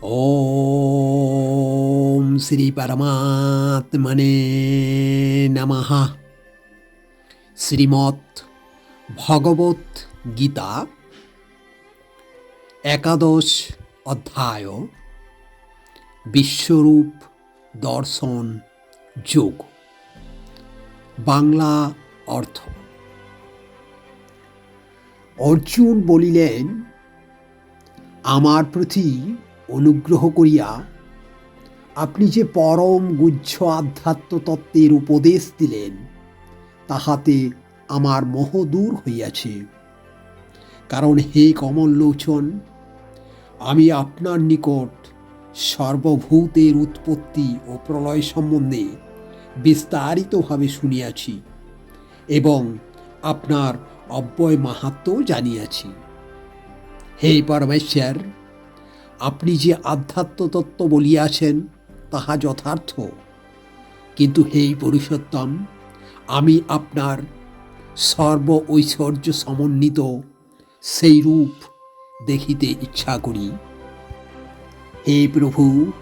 ॐ শ্রীপরমাত্মনে নমঃ শ্রীমৎ ভগবত গীতা একাদশ অধ্যায় বিশ্বরূপ দর্শন যোগ বাংলা অর্থ অর্জুন বলিলেন আমার প্রতি অনুগ্রহ করিয়া আপনি যে পরম গুচ্ছ আধ্যাত্ম তত্ত্বের উপদেশ দিলেন, তাহাতে আমার মোহ দূর হইয়াছে। কারণ হে কমললোচন আমি আপনার নিকট সর্বভূতের উৎপত্তি ও প্রলয় সম্বন্ধে বিস্তারিতভাবে শুনিয়াছি এবং আপনার অব্যয় মাহাত্ম জানিয়াছি। হে পরমেশ্বর আপনি যে আধ্যাত্ম তত্ত্ব বলিয়াছেন, তাহা যথার্থ। কিন্তু হে পুরুষোত্তম, আমি আপনার সর্ব ঐশ্বর্য সমন্বিত সেই রূপ দেখিতে ইচ্ছা করি। হে প্রভু,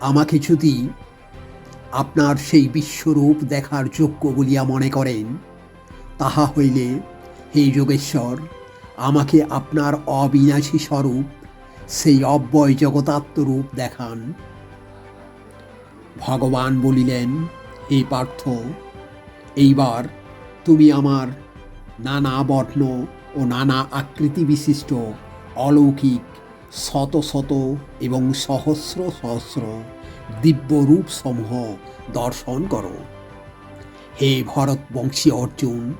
আমাকে যদি আপনার সেই বিশ্বরূপ দেখার যোগ্য বলিয়া মনে করেন, তাহা হইলে, হে যোগেশ্বর, আমাকে আপনার অবিনাশী স্বরূপ সেই অব্যয় জগতাত্মরূপ দেখান। ভগবান বলিলেন, হে পার্থ, এইবার তুমি আমার নানা বর্ণ ও নানা আকৃতি বিশিষ্ট, অলৌকিক, শত শত এবং সহস্র সহস্র দিব্য রূপসমূহ দর্শন করো। হে ভরতবংশী অর্জুন,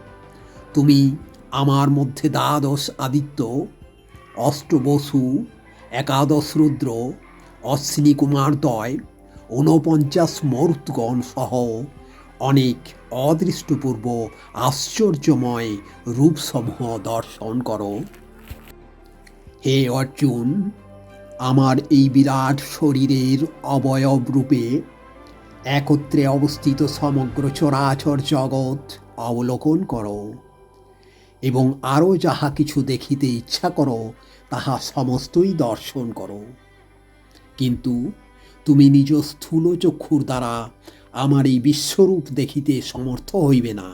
তুমি আমার মধ্যে দ্বাদশ আদিত্য, অষ্টবসু একাদশ রুদ্র, অশ্বিনী কুমারদ্বয় ঊনপঞ্চাশ মরুৎগণ সহ অনেক অদৃষ্টপূর্ব, আশ্চর্যময় রূপসমূহ দর্শন করো। হে অর্জুন, আমার এই বিরাট শরীরের অবয়ব রূপে একত্রে অবস্থিত সমগ্র চরাচর জগৎ অবলোকন করো। এবং আরও যাহা কিছু দেখিতে ইচ্ছা করো, তাহা সমস্তই দর্শন করো। কিন্তু তুমি নিজ স্থূল চক্ষুর দ্বারা আমার এই বিশ্বরূপ দেখিতে সমর্থ হইবে না।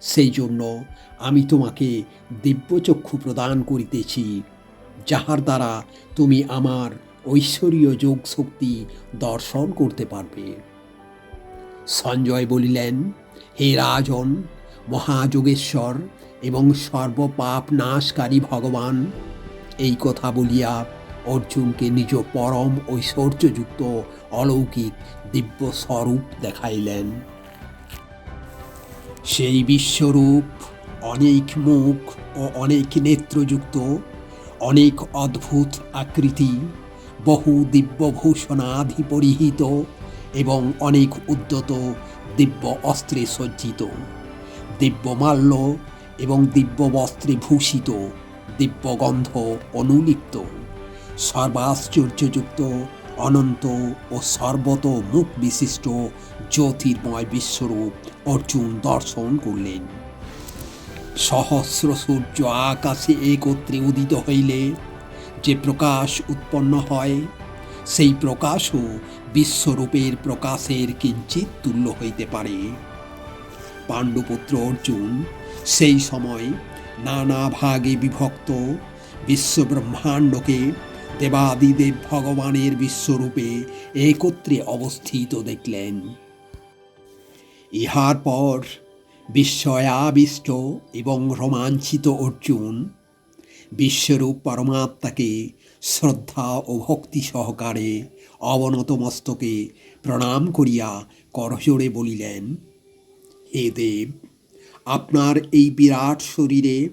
সেই জন্য আমি তোমাকে দিব্যচক্ষু প্রদান করিতেছি, যাহার দ্বারা তুমি আমার ঐশ্বরীয় যোগ শক্তি দর্শন করতে পারবে। সঞ্জয় বলিলেন, হে রাজন, মহাযোগেশ্বর এবং সর্বপাপ নাশকারী ভগবান। এই কথা বলিয়া অর্জুনকে নিজ পরম ঐশ্বর্যযুক্ত অলৌকিক দিব্য স্বরূপ দেখাইলেন। সেই বিশ্বরূপ অনেক মুখ ও অনেক নেত্রযুক্ত, অনেক অদ্ভুত আকৃতি, বহু দিব্যভূষণাধি পরিহিত এবং অনেক উদ্যত দিব্য অস্ত্রে সজ্জিত। দিব্যমাল্য এবং দিব্য বস্ত্রে ভূষিত দিব্যগন্ধ অনুলিপ্ত, সর্বাশ্চর্যযুক্ত, অনন্ত ও সর্বত মুখ বিশিষ্ট জ্যোতির্ময় বিশ্বরূপ অর্জুন দর্শন করলেন। সহস্র সূর্য আকাশে একত্রে উদিত হইলে যে প্রকাশ উৎপন্ন হয়, সেই প্রকাশও বিশ্বরূপের প্রকাশের কিঞ্চিত তুল্য হইতে পারে। পাণ্ডুপুত্র অর্জুন, সেই সময় নানা ভাগে বিভক্ত বিশ্বব্রহ্মাণ্ডকে দেবাদিদেব ভগবানের বিশ্বরূপে একত্রে অবস্থিত দেখলেন। ইহার পর বিস্ময়াবিষ্ট এবং রোমাঞ্চিত অর্জুন বিশ্বরূপ পরমাত্মাকে শ্রদ্ধা ও ভক্তি সহকারে অবনত মস্তকে প্রণাম করিয়া করজোড়ে বলিলেন হে দেব। আপনার এই বিরাট শরীরে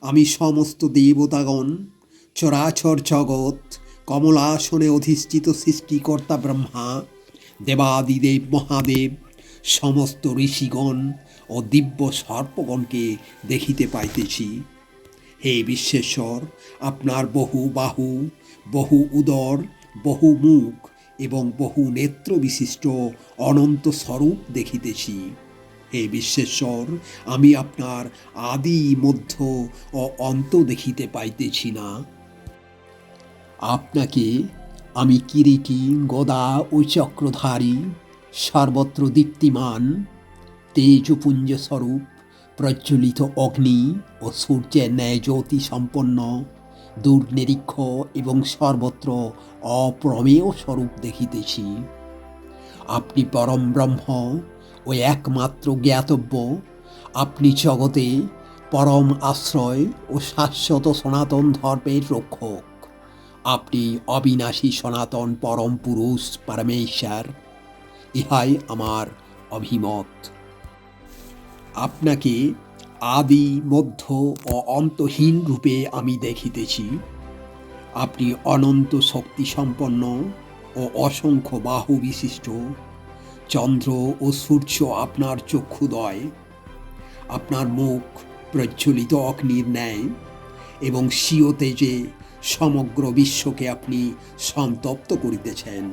আমি সমস্ত দেবতাগণ, চরাচর জগৎ, কমলাসনে অধিষ্ঠিত সৃষ্টিকর্তা ব্রহ্মা, দেবাদিদেব মহাদেব, সমস্ত ঋষিগণ ও দিব্য সর্পগণকে দেখিতে পাইতেছি। হে বিশ্বেশ্বর, আপনার বহু বাহু, বহু উদর, বহু মুখ এবং বহু নেত্র বিশিষ্ট অনন্ত স্বরূপ দেখিতেছি। হে বিশ্বেশ্বর, আমি আপনার আদি, মধ্য ও অন্ত দেখিতে পাইতেছি না। আপনাকে আমি কিরিটি, গদা ও চক্রধারী সর্বত্র দীপ্তিমান, তেজপুঞ্জ স্বরূপ, প্রজ্বলিত অগ্নি ও সূর্যের ন্যায় জ্যোতি সম্পন্ন, দুর্নিরীক্ষ এবং সর্বত্র অপ্রমেয় স্বরূপ দেখিতেছি। আপনি পরম ব্রহ্ম ও একমাত্র জ্ঞাতব্য, আপনি জগতে পরম আশ্রয় ও শাশ্বত সনাতন ধর্মের রক্ষক। আপনি অবিনাশী সনাতন পরম পুরুষ পরমেশ্বর। ইহাই আমার অভিমত। আপনাকে আদি, মধ্য ও অন্তহীন রূপে আমি দেখিতেছি। আপনি অনন্ত শক্তি সম্পন্ন ও অসংখ্য বাহু বিশিষ্ট। চন্দ্র ও সূর্য আপনার চক্ষুদয়। আপনার মুখ প্রজ্বলিত অগ্নির ন্যায় এবং স্বীয় তেজে সমগ্র বিশ্বকে আপনি সন্তপ্ত করিতেছেন।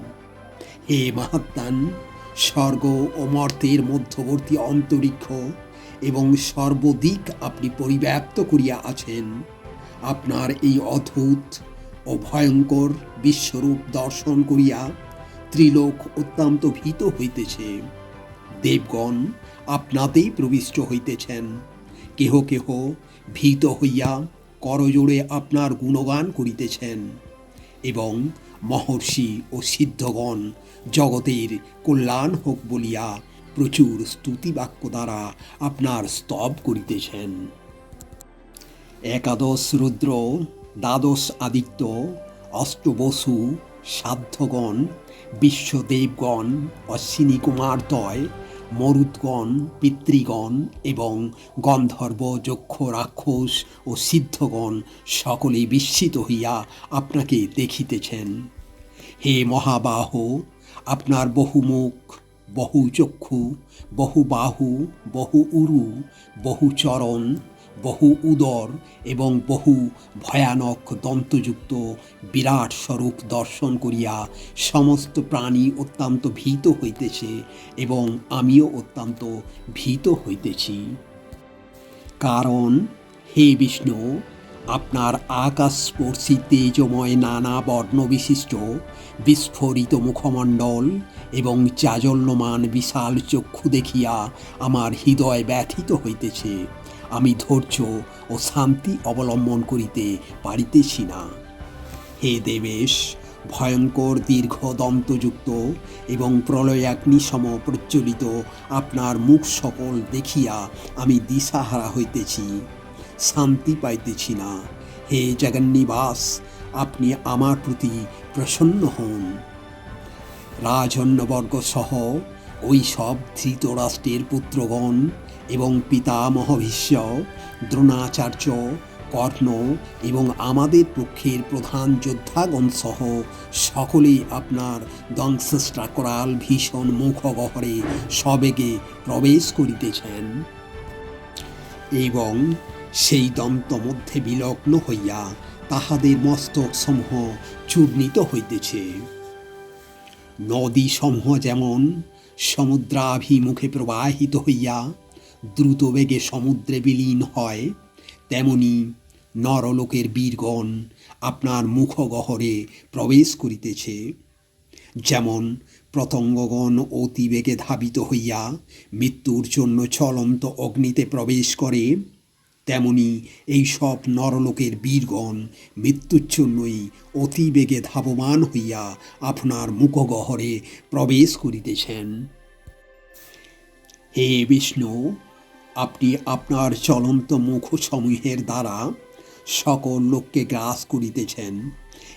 হে মাহাত্মান, স্বর্গ ও মর্তের মধ্যবর্তী অন্তরিক্ষ এবং সর্বদিক আপনি পরিব্যাপ্ত করিয়া আছেন। আপনার এই অদ্ভুত ও ভয়ঙ্কর বিশ্বরূপ দর্শন করিয়া ত্রিলোক অত্যন্ত ভীত হইতেছে। দেবগণ আপনাতেই প্রবিষ্ট হইতেছেন। কেহ কেহ ভীত হইয়া করজোড়ে আপনার গুণগান করিতেছেন এবং মহর্ষি ও সিদ্ধগণ জগতের কল্যাণ হোক বলিয়া প্রচুর স্তুতিবাক্য দ্বারা আপনার স্তব করিতেছেন। একাদশ রুদ্র, দ্বাদশ আদিত্য, অষ্টবসু, সাধ্যগণ বিশ্বদেবগণ অশ্বিনী কুমারদ্বয় মরুদগণ, পিতৃগণ এবং গন্ধর্ব, যক্ষ, রাক্ষস ও সিদ্ধগণ সকলেই বিস্মিত হইয়া আপনাকে দেখিতেছেন। হে মহাবাহ, আপনার বহু মুখ বহু চক্ষু বহু বাহু বহু উরু বহু চরণ বহু উদর এবং বহু ভয়ানক দন্তযুক্ত বিরাট স্বরূপ দর্শন করিয়া সমস্ত প্রাণী অত্যন্ত ভীত হইতেছে এবং আমিও অত্যন্ত ভীত হইতেছি। কারণ, হে বিষ্ণু, আপনার আকাশস্পর্শী তেজময় নানা বর্ণবিশিষ্ট, বিস্ফোরিত মুখমণ্ডল এবং চাজল্যমান বিশাল চক্ষু দেখিয়া আমার হৃদয় ব্যথিত হইতেছে। আমি ধৈর্য ও শান্তি অবলম্বন করিতে পারিতেছি না। হে দেবেশ, ভয়ঙ্কর দীর্ঘ দন্তযুক্ত এবং প্রলয়াগ্নি সম প্রজ্বলিত আপনার মুখ সকল দেখিয়া আমি দিশাহারা হইতেছি, শান্তি পাইতেছি না। হে জগন্নিবাস, আপনি আমার প্রতি প্রসন্ন হন। রাজন্যবর্গ সহ ওই সব ধৃতরাষ্ট্রের পুত্রগণ এবং পিতামহ ভীষ্ম, দ্রোণাচার্য, কর্ণ এবং আমাদের পক্ষের প্রধান যোদ্ধাগণ সহ সকলেই আপনার দংশস্ট্রাকরাল ভীষণ মুখগহরে সবেগে প্রবেশ করিতেছেন। এবং সেই দন্ত মধ্যে বিলগ্ন হইয়া তাহাদের মস্তক সমূহ চূর্ণিত হইতেছে। নদী সমূহ যেমন সমুদ্রাভিমুখে প্রবাহিত হইয়া দ্রুত বেগে সমুদ্রে বিলীন হয়, তেমনি নরলোকের বীরগণ আপনার মুখগহরে প্রবেশ করিতেছে। যেমন প্রতঙ্গগণ অতিবেগে ধাবিত হইয়া মৃত্যুর জন্য চলন্ত অগ্নিতে প্রবেশ করে, তেমনি এই সব নরলোকের বীরগণ মৃত্যুর জন্যই অতিবেগে ধাবমান হইয়া আপনার মুখগহরে প্রবেশ করিতেছেন। হে বিষ্ণু আপনি আপনার চলন্ত মুখসমূহের দ্বারা সকল লোককে গ্রাস করিতেছেন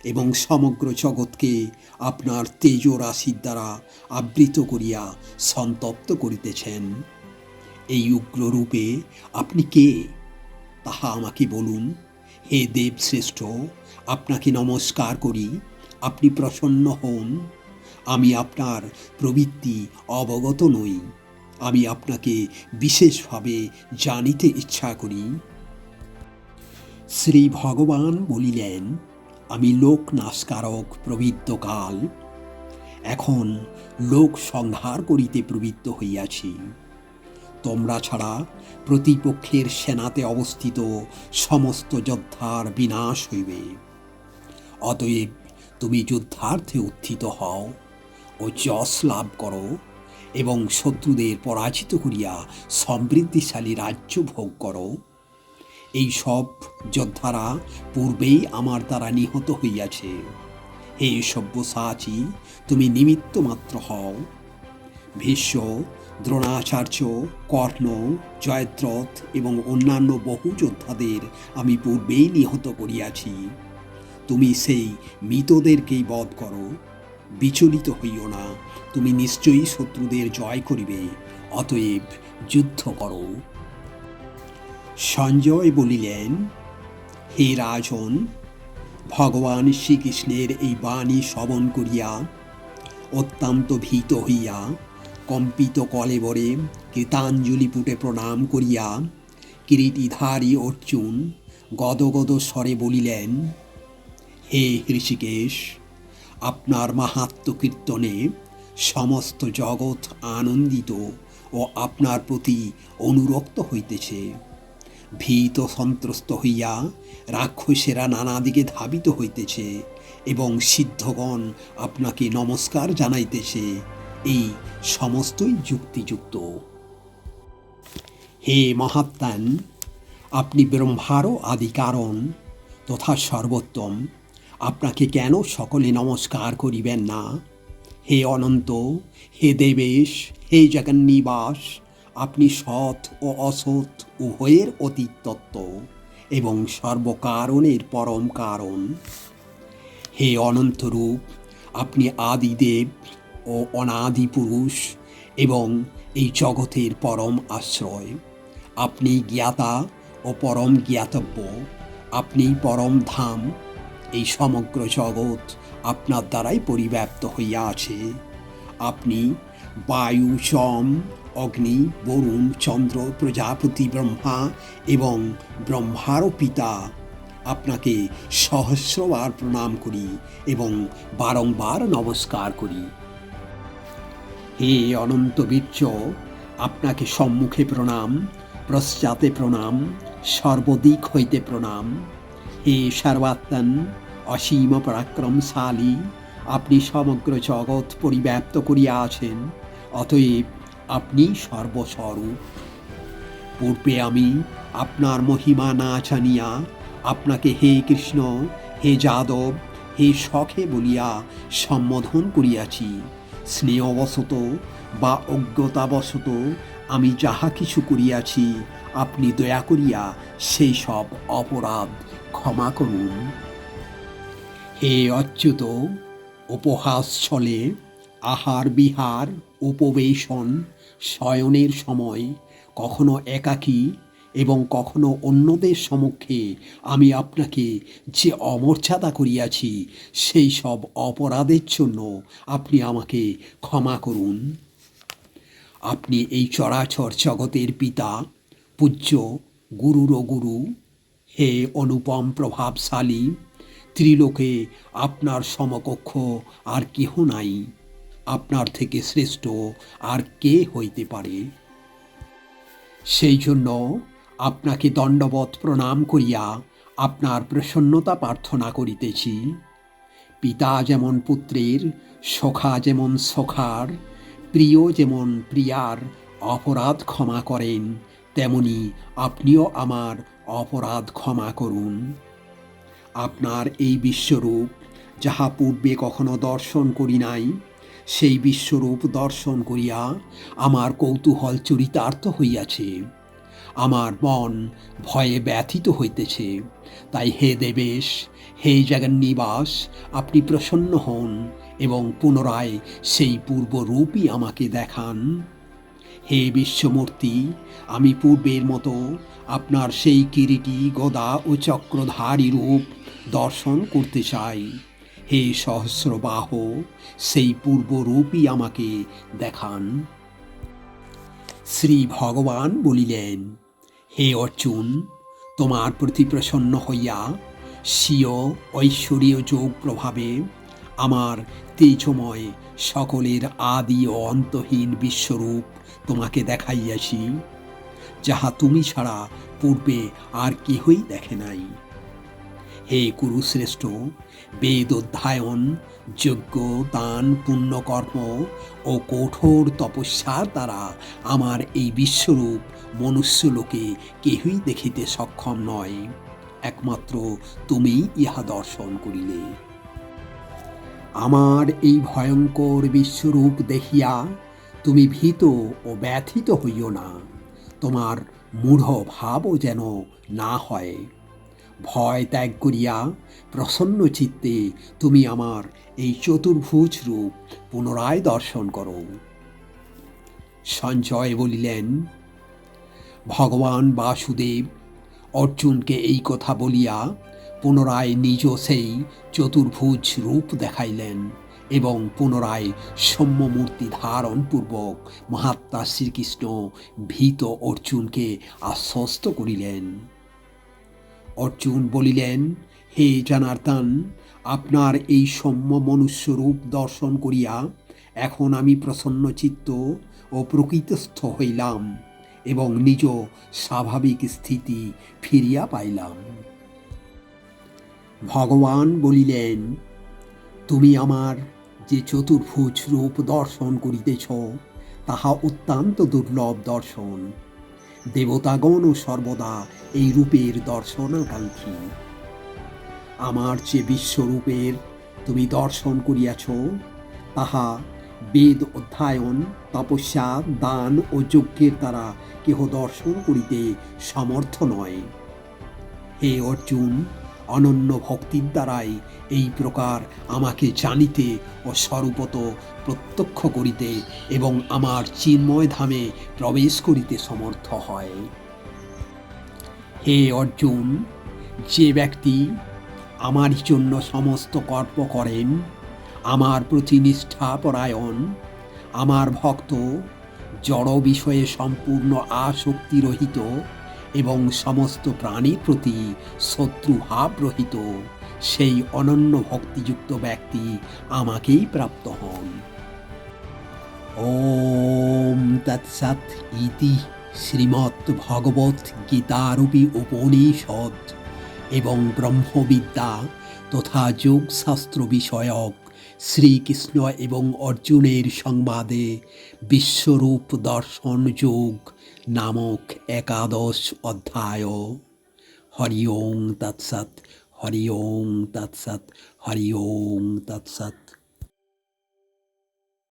এবং সমগ্র জগৎকে আপনার তেজ রাশির দ্বারা আবৃত করিয়া সন্তপ্ত করিতেছেন। এই উগ্ররূপে আপনি কে? তাহা আমাকে বলুন। হে দেবশ্রেষ্ঠ, আপনাকে নমস্কার করি। আপনি প্রসন্ন হন। আমি আপনার প্রবৃত্তি অবগত নই। আমি আপনাকে বিশেষভাবে জানিতে ইচ্ছা করি। শ্রী ভগবান বলিলেন, আমি লোক নাশকারক প্রবৃত্তকাল এখন লোক সংহার করিতে প্রবৃত্ত হইয়াছি। তোমরা ছাড়া প্রতিপক্ষের সেনাতে অবস্থিত সমস্ত যোদ্ধার বিনাশ হইবে। অতএব তুমি যুদ্ধার্থে উত্থিত হও ও যশ লাভ করো। এবং শত্রুদের পরাজিত করিয়া সমৃদ্ধিশালী রাজ্য ভোগ করো। এই সব যোদ্ধারা পূর্বেই আমার দ্বারা নিহত হইয়াছে। হে সব্যসাচী, তুমি নিমিত্ত মাত্র হও। ভীষ্ম, দ্রোণাচার্য, কর্ণ, জয়দ্রথ এবং অন্যান্য বহু যোদ্ধাদের আমি পূর্বেই নিহত করিয়াছি। তুমি সেই মৃতদেরকেই বধ করো। বিচলিত হইও না, তুমি নিশ্চয়ই শত্রুদের জয় করিবে, অতএব যুদ্ধ করো। সঞ্জয় বলিলেন, হে রাজন, ভগবান শ্রীকৃষ্ণের এই বাণী শ্রবণ করিয়া, অত্যন্ত ভীত হইয়া, কম্পিত কলেবরে কৃতাঞ্জলি পুটে প্রণাম করিয়া, কিরীটিধারী অর্জুন গদগদ স্বরে বলিলেন, হে ঋষিকেশ আপনার মাহাত্ম কীর্তনে সমস্ত জগৎ আনন্দিত ও আপনার প্রতি অনুরক্ত হইতেছে। ভীত সন্ত্রস্ত হইয়া রাক্ষসেরা নানা দিকে ধাবিত হইতেছে এবং সিদ্ধগণ আপনাকে নমস্কার জানাইতেছে। এই সমস্তই যুক্তিযুক্ত। হে মহাত্মান আপনি ব্রহ্মারও আদি কারণ তথা সর্বোত্তম। আপনাকে কেন সকলে নমস্কার করিবেন না? হে অনন্ত, হে দেবেশ, হে জগন্নিবাস, আপনি সৎ ও অসৎ উভয়ের অতীত তত্ত্ব এবং সর্বকারণের পরম কারণ। হে অনন্তরূপ আপনি আদিদেব ও অনাদি পুরুষ এবং এই জগতের পরম আশ্রয়। আপনি জ্ঞাতা ও পরম জ্ঞাতব্য। আপনি পরম ধাম এই সমগ্র জগৎ আপনার দ্বারাই পরিব্যাপ্ত হইয়া আছে। আপনি বায়ু চম অগ্নি, বরুণ, চন্দ্র, প্রজাপতি, ব্রহ্মা এবং ব্রহ্মারও পিতা। আপনাকে সহস্রবার প্রণাম করি এবং বারংবার নমস্কার করি। হে অনন্ত বীর্য, আপনাকে সম্মুখে প্রণাম, পশ্চাতে প্রণাম, সর্বদিক হইতে প্রণাম। হে সর্বাত্মন অসীম পরাক্রমশালী। আপনি সমগ্র জগৎ পরিব্যাপ্ত করিয়া আছেন, অতএব আপনি সর্বস্বরূপ। পূর্বে আমি আপনার মহিমা না জানিয়া আপনাকে হে কৃষ্ণ, হে যাদব, হে সখে বলিয়া সম্বোধন করিয়াছি। স্নেহবশত বা অজ্ঞতাবশত আমি যাহা কিছু করিয়াছি আপনি দয়া করিয়া সেই সব অপরাধ ক্ষমা করুন। হে অচ্যুত উপহাস ছলে আহার বিহার উপবেশন শয়নের সময় কখনো একাকী এবং কখনো অন্যদের সমক্ষে আমি আপনাকে যে অমর্যাদা করিয়াছি, সেই সব অপরাধের জন্য আপনি আমাকে ক্ষমা করুন। আপনি এই চরাচর জগতের পিতা পূজ্য গুরুর গুরু হে অনুপম প্রভাবশালী, ত্রিলোকে আপনার সমকক্ষ আর কেহ নাই। আপনার থেকে শ্রেষ্ঠ আর কে হইতে পারে? সেই জন্য আপনাকে দণ্ডবত প্রণাম করিয়া আপনার প্রসন্নতা প্রার্থনা করিতেছি। পিতা যেমন পুত্রের, সখা যেমন সখার, প্রিয় যেমন প্রিয়ার অপরাধ ক্ষমা করেন তেমনি আপনিও আমার অপরাধ ক্ষমা করুন। আপনার এই বিশ্বরূপ, যাহা পূর্বে কখনো দর্শন করি নাই, সেই বিশ্বরূপ দর্শন করিয়া আমার কৌতূহল চরিতার্থ হইয়াছে। আমার মন ভয়ে ব্যথিত হইতেছে। তাই হে দেবেশ, হে জগন্নিবাস, আপনি প্রসন্ন হন এবং পুনরায় সেই পূর্বরূপই আমাকে দেখান। হে বিশ্বমূর্তি, আমি পূর্বের মতো আপনার সেই কিরিটি, গদা ও চক্রধারী রূপ দর্শন করতে চাই। হে সহস্রবাহ, সেই পূর্বরূপই আমাকে দেখান। শ্রী ভগবান বলিলেন, হে অর্জুন, তোমার প্রতি প্রসন্ন হইয়া স্বীয় ঐশ্বরীয় যোগ প্রভাবে আমার তেজময় সকলের আদি ও অন্তহীন বিশ্বরূপ তোমাকে দেখাইয়াছি, যাহা তুমি ছাড়া পূর্বে আর কেহই দেখে নাই। হে কুরুশ্রেষ্ঠ, বেদ অধ্যায়ন, যজ্ঞ, দান, পুণ্যকর্ম ও কঠোর তপস্যার দ্বারা আমার এই বিশ্বরূপ মনুষ্যলোকে কেহই দেখিতে সক্ষম নয়। একমাত্র তুমি ইহা দর্শন করিলে। আমার এই ভয়ঙ্কর বিশ্বরূপ দেখিয়া তুমি ভীত ও ব্যথিত হইও না। তোমার মূঢ় ভাবও যেন না হয়। ভয় ত্যাগ করিয়া প্রসন্ন চিত্তে তুমি আমার এই চতুর্ভুজ রূপ পুনরায় দর্শন করো। সঞ্জয় বলিলেন, ভগবান বাসুদেব, অর্জুনকে এই কথা বলিয়া পুনরায় নিজ সেই চতুর্ভুজ রূপ দেখাইলেন। এবং পুনরায় সৌম্যমূর্তি ধারণপূর্বক মহাত্মা শ্রীকৃষ্ণ ভীত অর্জুনকে আশ্বস্ত করিলেন। অর্জুন বলিলেন, হে জানার্দন, আপনার এই সৌম্য মনুষ্যরূপ দর্শন করিয়া এখন আমি প্রসন্ন চিত্ত ও প্রকৃতস্থ হইলাম এবং নিজ স্বাভাবিক স্থিতি ফিরিয়া পাইলাম। ভগবান বলিলেন, তুমি আমার যে চতুর্ভুজ রূপ দর্শন করিতেছ, তাহা অত্যন্ত দুর্লভ দর্শন। দেবতাগণও সর্বদা এই রূপের দর্শনাকাঙ্ক্ষী। আমার যে বিশ্বরূপের তুমি দর্শন করিয়াছ, তাহা বেদ অধ্যয়ন, তপস্যা, দান ও যজ্ঞের দ্বারা কেহ দর্শন করিতে সমর্থ নয়। হে অর্জুন অনন্য ভক্তির দ্বারাই এই প্রকার আমাকে জানিতে ও স্বরূপত প্রত্যক্ষ করিতে এবং আমার চিন্ময় ধামে প্রবেশ করিতে সমর্থ হয়। হে অর্জুন, যে ব্যক্তি আমার জন্য সমস্ত কর্ম করেন, আমার প্রতি নিষ্ঠাপরায়ণ, আমার ভক্ত জড় বিষয়ে সম্পূর্ণ আসক্তি রহিত এবং সমস্ত প্রাণীর প্রতি শত্রু শত্রুভাব রহিত। সেই অনন্য ভক্তিযুক্ত ব্যক্তি আমাকেই প্রাপ্ত হন। ওম তৎসৎ ইতি শ্রীমৎ ভগবত গীতারূপী উপনিষদ এবং ব্রহ্মবিদ্যা তথা যোগশাস্ত্র বিষয়ক শ্রীকৃষ্ণ এবং অর্জুনের সংবাদে বিশ্বরূপ দর্শন যোগ নামক একাদশ অধ্যায়। হরি ওং তৎসৎ হরি ওং তৎসৎ হরি ওং তৎসৎ।